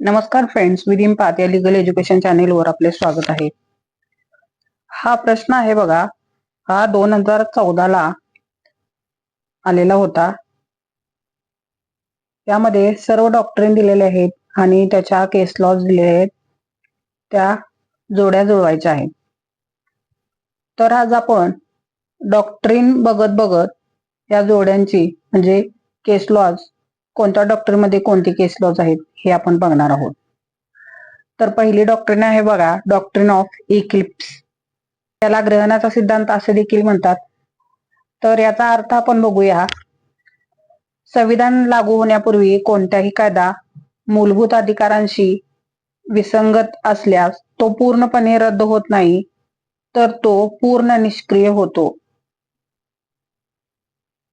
नमस्कार friends within पात या लिगल एज्युकेशन चॅनेलवर आपले स्वागत आहे. हा प्रश्न आहे बघा हा दोन हजार चौदाला आलेला होता. त्यामध्ये सर्व डॉक्टरीन दिलेले आहेत आणि त्याच्या केस लॉज दिलेले आहेत. त्या जोड्या जुळवायच्या आहेत. तर आज आपण डॉक्टरीन बघत बघत या जोड्यांची म्हणजे केस लॉज कोणत्या डॉक्टरमध्ये कोणते केस लॉज आहेत हे आपण बघणार आहोत. तर पहिली डॉक्टरीन आहे बघा डॉक्टरीन ऑफ इक्लिप्स त्याला ग्रहणाचा सिद्धांत असे देखील म्हणतात. तर याचा अर्थ आपण बघूया. संविधान लागू होण्यापूर्वी कोणताही कायदा मूलभूत अधिकारांशी विसंगत असल्यास तो पूर्णपणे रद्द होत नाही तर तो पूर्ण निष्क्रिय होतो.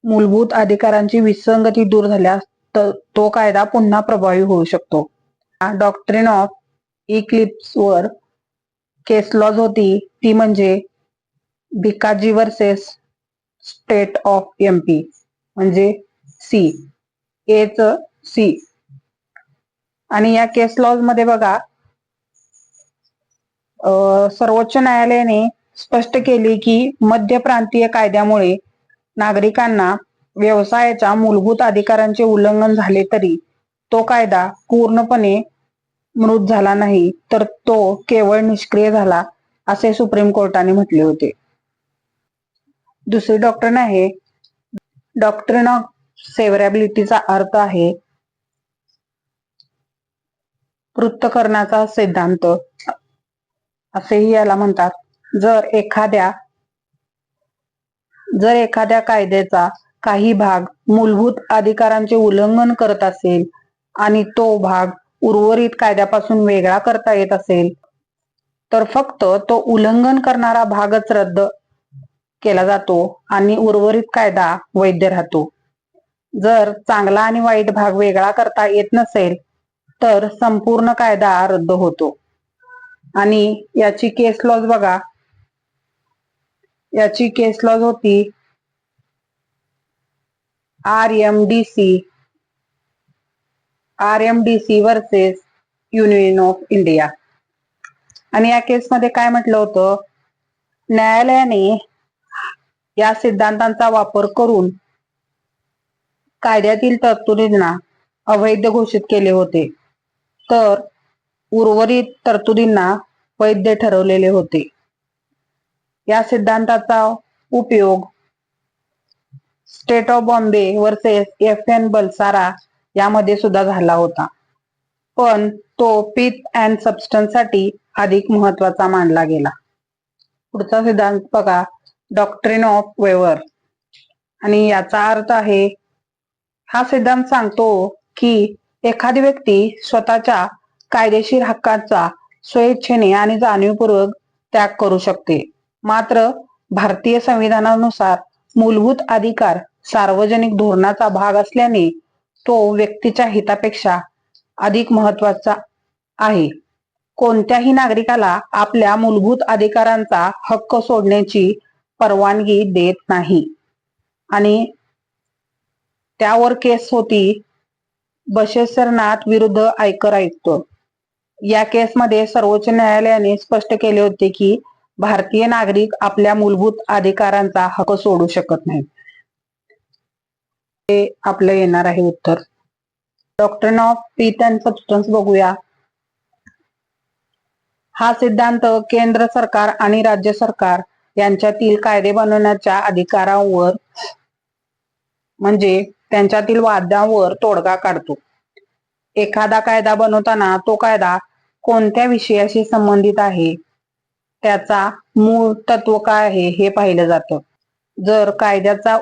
मूलभूत अधिकारांची विसंगती दूर झाल्यास तो कायदा पुन्हा प्रभावी होऊ शकतो. डॉक्ट्रिन ऑफ इक्लिप्स वर केस लॉज होती. ती म्हणजे Bhikaji versus state of MP म्हणजे सी एच सी आणि या केस लॉजमध्ये बघा सर्वोच्च न्यायालयाने स्पष्ट केले की मध्य प्रांतीय कायद्यामुळे नागरिकांना व्यवसायाच्या मूलभूत अधिकारांचे उल्लंघन झाले तरी तो कायदा पूर्णपणे मृत झाला नाही तर तो केवळ निष्क्रिय झाला असे सुप्रीम कोर्टाने म्हटले होते. दुसरी डॉक्टर आहे. डॉक्टरन ऑफ सेव्हरॅबिलिटीचा अर्थ आहे. वृत्तकरणाचा सिद्धांत. असेही याला म्हणतात. जर एखाद्या जर एखाद्या कायद्याचा काही भाग मूलभूत अधिकारांचे उल्लंघन करत असेल आणि तो भाग उर्वरित कायद्यापासून वेगळा करता येत असेल तर फक्त तो उल्लंघन करणारा भागच रद्द केला जातो आणि उर्वरित कायदा वैध राहतो. जर चांगला आणि वाईट भाग वेगळा करता येत नसेल तर संपूर्ण कायदा रद्द होतो. आणि याची केस लॉज बघा. याची केस लॉज होती RMDC RMDC versus union of India आणि या केसमध्ये काय म्हटलं होतं? न्यायालयाने या सिद्धांतांचा वापर करून कायद्यातील तरतुदींना अवैध घोषित केले होते. तर उर्वरित तरतुदींना वैध ठरवलेले होते. या सिद्धांताचा उपयोग state of Bombay versus F N Balsara यामध्ये सुद्धा झाला होता. पण तो पिथ अँड सबस्टन्ससाठी अधिक महत्त्वाचा मानला गेला. पुढचा सिद्धांत बघा डॉक्ट्रिन ऑफ वेवर आणि याचा अर्थ आहे हा सिद्धांत सांगतो की एखादी व्यक्ती स्वतःच्या कायदेशीर हक्काचा स्वेच्छेने आणि जाणीवपूर्वक त्याग करू शकते. मात्र भारतीय संविधानानुसार मूलभूत अधिकार सार्वजनिक धोरणाचा भाग असल्याने तो व्यक्तीच्या हितापेक्षा अधिक महत्त्वाचा आहे. कोणत्याही नागरिकाला आपल्या मूलभूत अधिकारांचा हक्क सोडण्याची परवानगी देत नाही. आणि त्यावर केस होती बशेश्वरनाथ विरुद्ध आयकर आयुक्त. या केसमध्ये सर्वोच्च न्यायालयाने स्पष्ट केले होते की भारतीय नागरिक आपल्या मूलभूत अधिकारांचा हक्क सोडू शकत नाही हे आपलं येणार आहे उत्तर. Doctrine of pith and substance बघूया. हा सिद्धांत केंद्र सरकार आणि राज्य सरकार यांच्यातील कायदे बनवण्याच्या अधिकारावर म्हणजे त्यांच्यातील वाद्यांवर तोडगा काढतो. एखादा कायदा बनवताना तो कायदा कोणत्या विषयाशी संबंधित आहे? त्याचा मूळ तत्व काय आहे हे पाहिलं जातं. जर कायद्याचा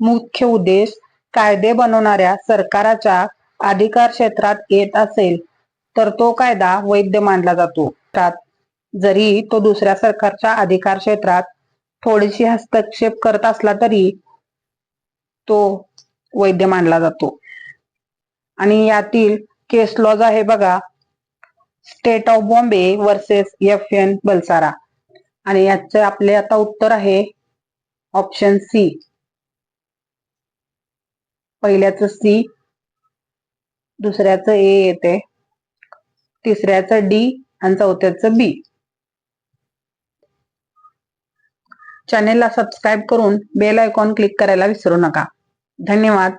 मुख्य उद्देश कायदे बनवणाऱ्या सरकाराच्या अधिकार क्षेत्रात येत असेल तर तो कायदा वैध मानला जातो. जरी तो दुसऱ्या सरकारच्या अधिकार क्षेत्रात थोडीशी हस्तक्षेप करत असला तरी तो वैध मानला जातो. आणि यातील केस लॉज आहे बघा state of Bombay versus F N Balsara आणि याचे आपले आता उत्तर आहे ऑप्शन सी पहिल्याचं सी दुसऱ्याचं ए येते. तिसऱ्याचं डी आणि चौथ्याचं बी चॅनेलला सबस्क्राईब करून बेल आयकॉन क्लिक करायला विसरू नका. धन्यवाद.